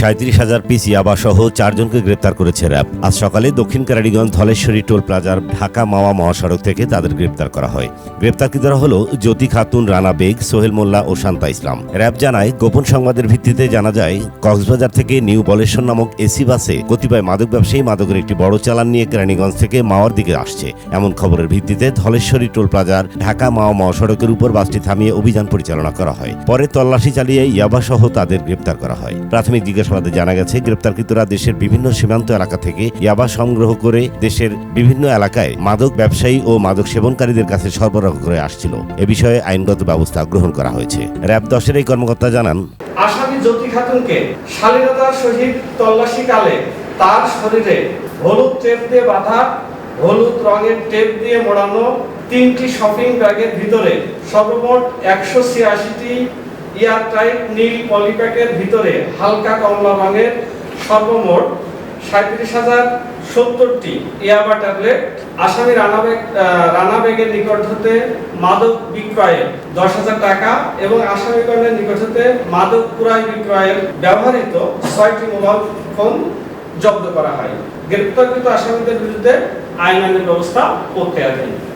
সাঁত্রিশ হাজার পিস ইয়াবা সহ চারজনকে গ্রেপ্তার করেছে র্যাব। আজ সকালে দক্ষিণ কেরানীগঞ্জ ধলেশ্বরী টোল প্লাজার ঢাকা মাওয়া মহাসড়ক থেকে তাদের গ্রেপ্তার করা হয়। গ্রেপ্তারকৃতরা হল জ্যোতি খাতুন, রানা বেগ, সোহেল মোল্লা ও শান্তা ইসলাম। র্যাব জানায়, গোপন সংবাদের ভিত্তিতে জানা যায়, কক্সবাজার থেকে নিউ বলেশ্বর নামক এসি বাসে কতিপয় মাদক ব্যবসায়ী মাদকের একটি বড় চালান নিয়ে কেরানীগঞ্জ থেকে মাওয়ার দিকে আসছে। এমন খবরের ভিত্তিতে ধলেশ্বরী টোল প্লাজার ঢাকা মাওয়া মহাসড়কের উপর বাসটি থামিয়ে অভিযান পরিচালনা করা হয়। পরে তল্লাশি চালিয়ে ইয়াবা সহ তাদের গ্রেপ্তার করা হয়। প্রাথমিক জিজ্ঞাসাবাদে জানা গেছে গ্রেপ্তারকৃতরা দেশের বিভিন্ন সীমান্ত এলাকা থেকে ইয়াবা সংগ্রহ করে দেশের বিভিন্ন এলাকায় মাদক ব্যবসায়ী ও মাদক সেবনকারীদের কাছে সরবরাহ করে আসছিল। এ বিষয়ে আইনগত ব্যবস্থা গ্রহণ করা হয়েছে। র্যাব দশের এই কর্মকর্তা জানান, আসামি জ্যোতি খাতুনকে শালীনতার সহিত তল্লাশিকালে তার শরীরে হলুদ টেপ দিয়ে বাঁধা, হলুদ রঙের টেপ দিয়ে মোড়ানো তিনটি শপিং ব্যাগের ভিতরে সর্বমোট একশো ছিয়াশিটি এয়ারটাইট নীল পলিপ্যাকের ভিতরে হালকা কমলা রঙের সর্বমোট সাঁত্রিশ হাজার সত্তরটি ইয়াবা ট্যাবলেট আসামি রানা বেগ আহ, রানা বেগের নিকট হতে মাদক বিক্রয়ে দশ হাজার টাকা এবং আসামিগণের নিকট হতে মাদক ক্রয় বিক্রয়ের ব্যবহৃত ছয়টি মোবাইল ফোন জব্দ করা হয়। গ্রেপ্তারকৃত আসামিদের বিরুদ্ধে আইনানুগ ব্যবস্থা প্রক্রিয়াধীন। এমইটিভি